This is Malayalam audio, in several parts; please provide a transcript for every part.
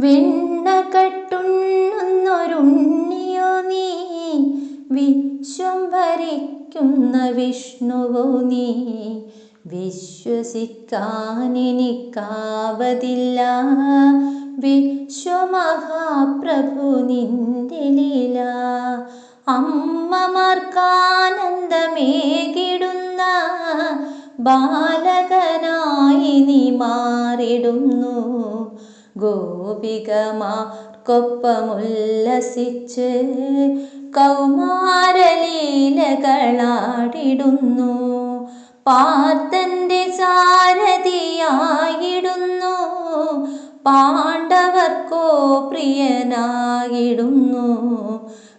വെണ്ണ കട്ടുണ്ണുന്നൊരുണ്ണിയോ നീ? വിശ്വം ഭരിക്കുന്ന വിഷ്ണുവോ നീ? വിശ്വസിക്കാനെനിക്കാവതില്ല. വിശ്വമഹാപ്രഭു നിന്റെ ലീല. അമ്മമാർക്കാനന്ദമേകിടുന്ന ബാലകനായി നീ മാറിടുന്നു. ഗോപികമാർക്കൊപ്പമുല്ലസിച്ച് കൗമാരലീലകളാടിടുന്നു. പാർത്തന്റെ സാരഥിയായിടുന്നു. പാണ്ഡവർക്കോ പ്രിയനായിടുന്നു.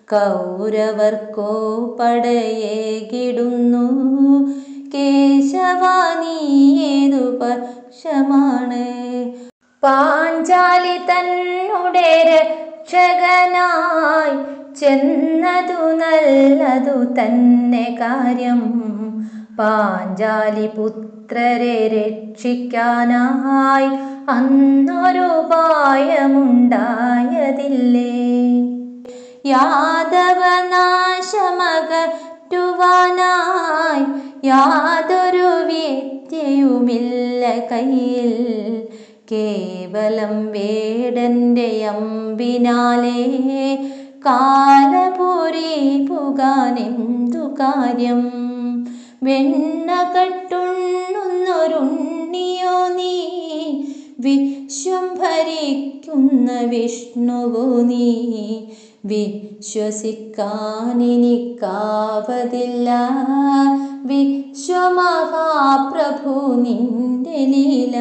കൗരവർക്കോ പടയേകിടുന്നു. കേശവാനീ ഏതു പക്ഷമാണ് പാഞ്ചാലി തന്നുടെ രക്ഷകനായി ചെന്നതു നല്ലതു തന്നെ കാര്യം. പാഞ്ചാലി പുത്രരെ രക്ഷിക്കാനായി അന്നൊരുപായമുണ്ടായതില്ലേ യാദവനാശമകറ്റുവാനായി യാതൊരു വിദ്യയുമില്ല കയ്യിൽ. കേവലം വേടന്റെ അമ്പിനാലേ കാലപുരി പുകാനെന്തു കാര്യം? വെണ്ണ കട്ടുണ്ണുന്നൊരുണ്ണിയോ നീ? വിശ്വം ഭരിക്കുന്ന വിഷ്ണുവോ നീ? വിശ്വസിക്കാനെനിക്കാവതില്ല. വിശ്വമഹാപ്രഭു നിന്റെ ലീല.